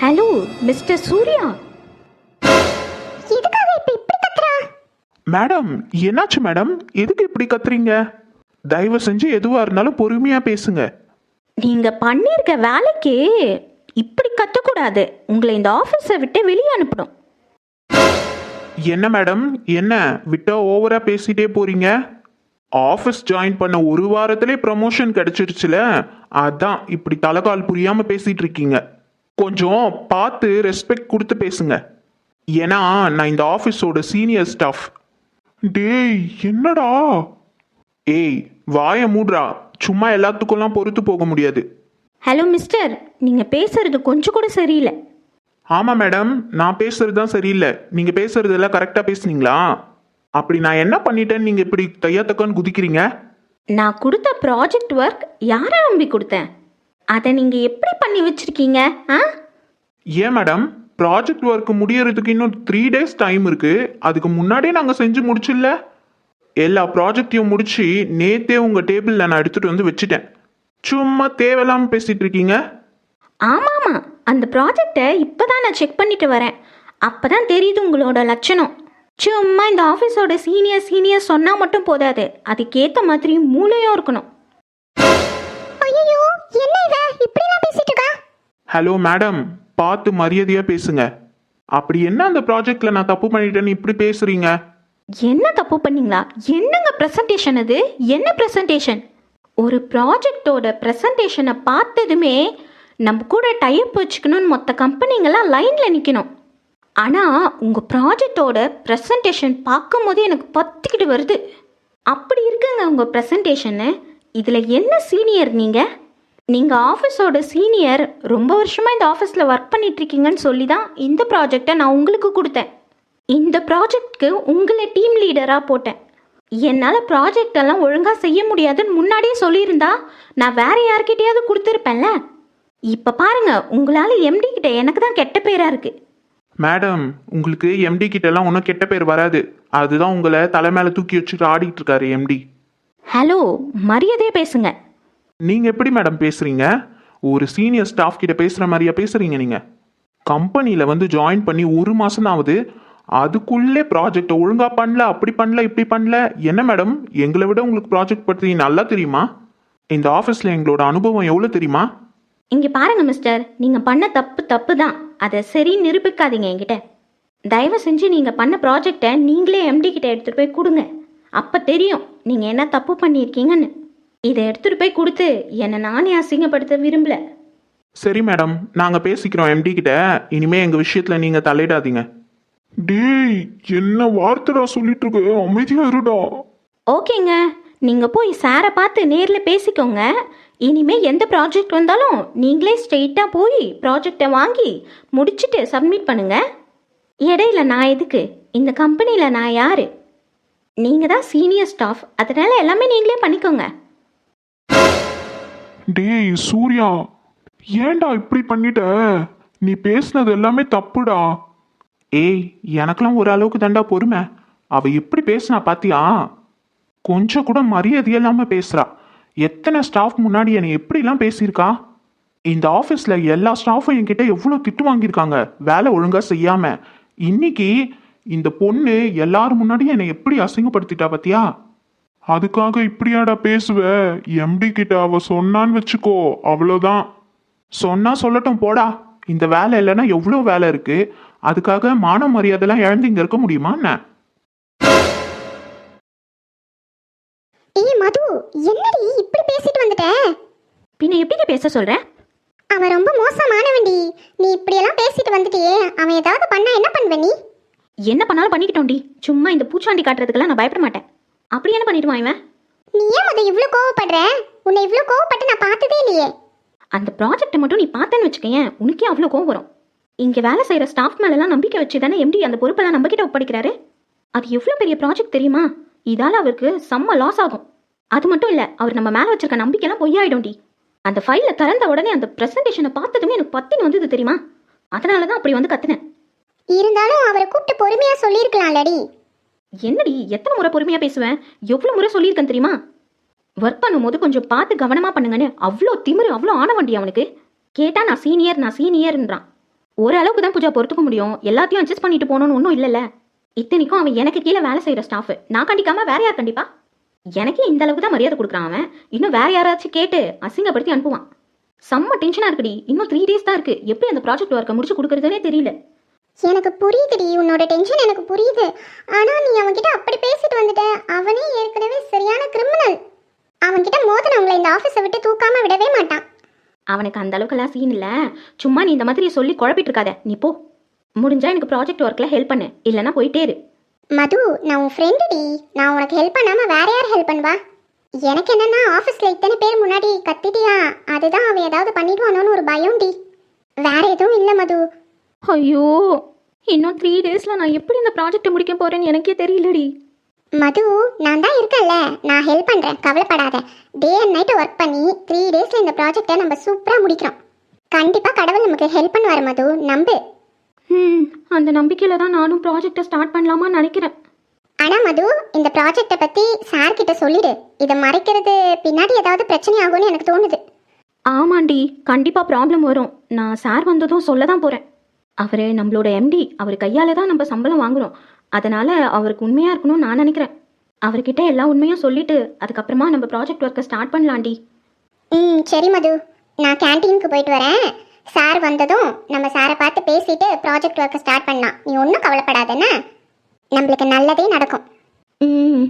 Hello mister Surya எதுக்காக இப்ப இப்படி கத்துறா? மேடம் என்னாச்சு மேடம் எதுக்கு இப்படி கத்துறீங்க? தயவு செஞ்சு எதுவாக இருந்தாலும் பொறுமையாக பேசுங்க. நீங்க பண்ணியிருக்க வேலைக்கு இப்படி கத்தக்கூடாது. உங்களை இந்த ஆஃபீஸை விட்டு வெளியே அனுப்பணும். என்ன மேடம் என்ன? விட்டா ஓவரா பேசிட்டே போறீங்க? ஆஃபீஸ் ஜாயின் பண்ண ஒரு வாரத்திலே ப்ரமோஷன் கிடைச்சிருச்சுல? அதான் இப்படி தலைகால் புரியாம பேசிட்டு இருக்கீங்க. கொஞ்சம் பார்த்து ரெஸ்பெக்ட் கொடுத்து பேசுங்க. ஏன்னா நான் இந்த ஆஃபீஸோட சீனியர் ஸ்டாஃப் டேய் என்னடா? ஏய் வாயை மூடுறா. சும்மா எல்லாத்துக்கும்லாம் பொறுத்து போக முடியாது. ஹலோ மிஸ்டர் நீங்க பேசுறது கொஞ்சம் கூட சரியில்லை. ஆமா மேடம் நான் பேசுறது தான் சரியில்லை. நீங்க பேசுறது எல்லாம் கரெக்டா பேசுனீங்களா? அப்படி நான் என்ன பண்ணிட்டேன்னு நீங்க இப்படி தையத்தக்கன்னு குதிக்கிறீங்க? நான் கொடுத்த ப்ராஜெக்ட் ஒர்க் யாரை நம்பி கொடுத்தேன்? அதை நீங்க எப்படி பண்ணி வச்சிருக்கீங்க ஆ? ஏன் மேடம்? ப்ராஜெக்ட் ஒர்க் முடியறதுக்கு இன்னும் த்ரீ டேஸ் டைம் இருக்கு. அதுக்கு முன்னாடியே நாங்க செஞ்சு முடிச்சில்ல. எல்லா ப்ராஜெக்டையும் முடிச்சு நேத்தே உங்க டேபிள்ல நான் எடுத்துட்டு வந்து வச்சுட்டேன். சும்மா தேவையில்லாம பேசிட்டு இருக்கீங்க? ஆமாம். ஆமாம் அந்த ப்ராஜெக்டை இப்போ தான் நான் செக் பண்ணிட்டு வரேன். அப்போ தான் தெரியுது உங்களோட லட்சணம். சும்மா இந்த ஆஃபீஸோட சீனியர் சீனியர் சொன்னால் மட்டும் போதாது. அதுக்கேற்ற மாதிரி மூளையும் இருக்கணும். ஹலோ மேடம் பார்த்து மரியாதையாக பேசுங்க. அப்படி என்ன அந்த ப்ராஜெக்ட்ல நான் தப்பு பண்ணிட்டேன்னு இப்படி பேசுறீங்க? என்ன தப்பு பண்ணீங்களா? என்னங்க ப்ரெசன்டேஷன் அது? என்ன ப்ரெசன்டேஷன் ஒரு ப்ராஜெக்டோட ப்ரெசன்டேஷனை பார்த்ததுமே நம்ம கூட டைப் வச்சுக்கணும்னு மொத்த கம்பெனிங்கெல்லாம் லைனில் நிற்கணும் ஆனால் உங்கள் ப்ராஜெக்டோட ப்ரெசன்டேஷன் பார்க்கும்போதே எனக்கு பத்திக்கிட்டு வருது. அப்படி இருக்குங்க உங்கள் ப்ரெசன்டேஷனு இதில் என்ன சீனியர் நீங்கள் நீங்கள் ஆஃபீஸோட சீனியர் ரொம்ப வருஷமாக இந்த ஆஃபீஸில் ஒர்க் பண்ணிட்டு இருக்கீங்கன்னு சொல்லி தான் இந்த ப்ராஜெக்டை நான் உங்களுக்கு கொடுத்தேன். இந்த ப்ராஜெக்ட்க்கு உங்களை டீம் லீடராக போட்டேன். என்னால் ப்ராஜெக்ட் எல்லாம் ஒழுங்காக செய்ய முடியாதுன்னு முன்னாடியே சொல்லியிருந்தா நான் வேற யார்கிட்டயாவது கொடுத்துருப்பேன்ல? இப்போ பாருங்க உங்களால் எம்டி கிட்ட எனக்கு தான் கெட்ட பேராக இருக்கு. மேடம் உங்களுக்கு எம்டி கிட்ட எல்லாம் ஒன்றும் கெட்ட பேர் வராது. அதுதான் உங்களை தலை மேல தூக்கி வச்சுட்டு ஆடிட்டு இருக்காரு எம்டி ஹலோ மரியாதையே பேசுங்க. நீங்கள் எப்படி மேடம் பேசுகிறீங்க ஒரு சீனியர் ஸ்டாஃப் கிட்ட பேசுகிற மாதிரியா பேசுகிறீங்க நீங்கள் கம்பெனியில் வந்து ஜாயின் பண்ணி ஒரு மாதம் தான் ஆகுது. அதுக்குள்ளே ப்ராஜெக்டை ஒழுங்காக பண்ணல அப்படி பண்ணல இப்படி பண்ணல. என்ன மேடம் எங்களை விட உங்களுக்கு ப்ராஜெக்ட் பற்றி நல்லா தெரியுமா? இந்த ஆஃபீஸில் எங்களோட அனுபவம் எவ்வளோ தெரியுமா? இங்கே பாருங்க மிஸ்டர் நீங்கள் பண்ண தப்பு தப்பு தான். அதை சரி நிரூபிக்காதீங்க என்கிட்ட. தயவு செஞ்சு நீங்கள் பண்ண ப்ராஜெக்டை நீங்களே எம்டி கிட்ட எடுத்துகிட்டு போய் கொடுங்க. அப்போ தெரியும் நீங்கள் என்ன தப்பு பண்ணியிருக்கீங்கன்னு. இதை எடுத்துகிட்டு போய் கொடுத்து என்னை நானே அசிங்கப்படுத்த விரும்பல. சரி மேடம் நாங்கள் பேசிக்கிறோம் எம்டி கிட்ட. இனிமே எங்கள் விஷயத்தில் நீங்கள் தலையிடாதீங்க. டேய் என்ன வார்த்தைடா சொல்லிட்டு இருக்க அமைதியா இருடா. ஓகேங்க. நீங்கள் போய் சாரை பார்த்து நேரில் பேசிக்கோங்க. இனிமே எந்த ப்ராஜெக்ட் வந்தாலும் நீங்களே ஸ்ட்ரெயிட்டாக போய் ப்ராஜெக்டை வாங்கி முடிச்சுட்டு சப்மிட் பண்ணுங்க. இடையில நான் எதுக்கு? இந்த கம்பெனியில் நான் யார்? நீங்கள் தான் சீனியர் ஸ்டாஃப் அதனால எல்லாமே நீங்களே பண்ணிக்கோங்க. டேய் சூர்யா ஏன்டா இப்படி பண்ணிட்ட? நீ பேசுனது எல்லாமே தப்புடா. ஏய் எனக்கெல்லாம் ஒரு அளவுக்கு தாண்டா பொறுமை. அவ எப்படி பேசுனா பாத்தியா? கொஞ்சம் கூட மரியாதை இல்லாம பேசுறா. எத்தனை ஸ்டாஃப் முன்னாடி என்னை எப்படிலாம் பேசியிருக்கா? இந்த ஆஃபீஸில் எல்லா ஸ்டாஃபும் என்கிட்ட எவ்வளோ திட்டு வாங்கியிருக்காங்க? வேலை ஒழுங்காக செய்யாமல் இன்னைக்கு இந்த பொண்ணு எல்லாரும் முன்னாடியும் என்னை எப்படி அசிங்கப்படுத்திட்டா பார்த்தியா அதுக்காக இப்படியாடா பேசுவ? எம்டி கிட்ட அவ சொன்னான்னு வச்சுக்கோ அவ்வளோதான் சொன்னா சொல்லட்டும் போடா. இந்த வேலை இல்லைன்னா எவ்வளோ வேலை இருக்கு? அதுக்காக மான மரியாதைலாம் இழந்து இங்கே இருக்க முடியுமா என்ன? ஏய் மது என்னடி இப்படி பேசிட்டு வந்துட்ட? பின்ன எப்படிங்க பேச சொல்கிறேன் அவன் ரொம்ப மோசமானவன்டி. நீ இப்படியெல்லாம் பேசிட்டு வந்துட்டியே அவன் ஏதாவது பண்ணா என்ன பண்ணுவ நீ? என்ன பண்ணாலும் பண்ணிக்கிட்டோம்டி. சும்மா இந்த பூச்சாண்டி காட்டுறதுக்கெல்லாம் நான் பயப்பட மாட்டேன். அப்படி என்ன பண்ணிடுவான் இவன்? நீ ஏன் மது இவ்ளோ கோவப்படுற? உன்னை இவ்ளோ கோவப்பட்டு நான் பார்த்ததே இல்லையே. அந்த ப்ராஜெக்ட்டை மட்டும் நீ பார்த்தேன்னு வச்சுக்கேன் உனக்கே அவ்வளோ கோவம் வரும். இங்கே வேலை செய்கிற ஸ்டாஃப் மேலெல்லாம் நம்பிக்கை வச்சு தானே எம்டி அந்த பொறுப்பெல்லாம் நம்மக்கிட்ட ஒப்படைக்கிறாரு? அது எவ்வளோ பெரிய ப்ராஜெக்ட் தெரியுமா? இதால் அவருக்கு செம்ம லாஸ் ஆகும். அது மட்டும் இல்லை அவர் நம்ம மேலே வச்சிருக்க நம்பிக்கைலாம் பொய்யாயிடும்டி அந்த ஃபைலை திறந்த உடனே அந்த ப்ரெசன்டேஷனை பார்த்ததுமே எனக்கு பத்தின்னு வந்தது தெரியுமா? அதனால தான் அப்படி வந்து கத்துனேன். இருந்தாலும் அவரை கூப்பிட்டு பொறுமையா சொல்லியிருக்கலாம்லடி என்னடி எத்தனை முறை பொறுமையாக பேசுவேன் எவ்வளோ முறை சொல்லியிருக்கேன் தெரியுமா? ஒர்க் பண்ணும்போது கொஞ்சம் பார்த்து கவனமாக பண்ணுங்கன்னு அவ்வளோ திமிரு அவ்வளோ ஆனவண்டி அவனுக்கு. கேட்டால் நான் சீனியர் நான் சீனியர்ன்றான் ஓரளவுக்கு தான் பூஜா பொறுத்துக்க முடியும். எல்லாத்தையும் அட்ஜஸ்ட் பண்ணிட்டு போகணும்னு ஒன்றும் இல்லைல்ல. இத்தனைக்கும் அவன் எனக்கு கீழே வேலை செய்கிற ஸ்டாஃப் நான் கண்டிக்காம வேற யார் கண்டிப்பா? எனக்கே இந்த அளவுக்கு தான் மரியாதை கொடுக்குறான் அவன். இன்னும் வேற யாராச்சும் கேட்டு அசிங்கப்படுத்தி அனுப்புவான். செம்ம டென்ஷனாக இருக்குடி. இன்னும் த்ரீ டேஸ் தான் இருக்கு. எப்படி அந்த ப்ராஜெக்ட் ஒர்க்கை முடிச்சு கொடுக்குறதுனே தெரியல. எனக்கு புரியுதுடி உன்னோட டென்ஷன் எனக்கு புரியுது. ஆனா நீ அவன்கிட்ட அப்படி பேசிட்டு வந்துட்ட. அவனே ஏற்கனவே சரியான கிரிமினல் அவன்கிட்ட மோதனவங்களை இந்த ஆஃபீஸை விட்டு தூக்காம விடவே மாட்டான். அவனுக்கு அந்த அளவுக்குலாம் சீன் இல்லை. சும்மா நீ இந்த மாதிரி சொல்லி குழப்பிட்டு இருக்காத நீ போ. முடிஞ்சா எனக்கு ப்ராஜெக்ட் ஒர்க்கில் ஹெல்ப் பண்ணு. இல்லைன்னா போயிட்டே இரு. மது நான் உன் ஃப்ரெண்டுடி நான் உனக்கு ஹெல்ப் பண்ணாம வேற யார் ஹெல்ப் பண்ணுவா? எனக்கு என்னன்னா ஆஃபீஸில் இத்தனை பேர் முன்னாடி கத்திட்டியா? அதுதான் அவன் ஏதாவது பண்ணிடுவானோன்னு ஒரு பயம்டி வேற எதுவும் இல்லை மது. ஐயோ இன்னும் த்ரீ டேஸில் நான் எப்படி இந்த ப்ராஜெக்ட்டை முடிக்க போகிறேன்னு எனக்கே தெரியலடி. மது நான் தான் இருக்கேன்ல. நான் ஹெல்ப் பண்ணுறேன் கவலைப்படாத. டே அண்ட் நைட் ஒர்க் பண்ணி த்ரீ டேஸில் இந்த ப்ராஜெக்டை நம்ம சூப்பராக முடிக்கிறோம். கண்டிப்பாக கடவுள் நமக்கு ஹெல்ப் பண்ணுவார் மது. நம்பு. ம் அந்த நம்பிக்கையில் தான் நானும் ப்ராஜெக்டை ஸ்டார்ட் பண்ணலாமான்னு நினைக்கிறேன். ஆனால் மது இந்த ப்ராஜெக்டை பற்றி சார் கிட்ட சொல்லிடு. இதை மறைக்கிறது பின்னாடி ஏதாவது பிரச்சனை ஆகும்னு எனக்கு தோணுது. ஆமாண்டி கண்டிப்பாக ப்ராப்ளம் வரும். நான் சார் வந்ததும் சொல்ல தான் போகிறேன் அவர் நம்மளோட எம்டி அவர் கையால் தான் நம்ம சம்பளம் வாங்குறோம். அதனால் அவருக்கு உண்மையாக இருக்கணும்னு நான் நினைக்கிறேன். அவர்கிட்ட எல்லா உண்மையும் சொல்லிட்டு அதுக்கப்புறமா நம்ம ப்ராஜெக்ட் ஒர்க்கை ஸ்டார்ட் பண்ணலாண்டி ம் சரி மது. நான் கேன்டீனுக்கு போயிட்டு வரேன். சார் வந்ததும் நம்ம சாரை பார்த்து பேசிட்டு ப்ராஜெக்ட் ஒர்க்கை ஸ்டார்ட் பண்ணலாம். நீ ஒன்றும் கவலைப்படாதேன்னா நம்மளுக்கு நல்லதே நடக்கும். ம்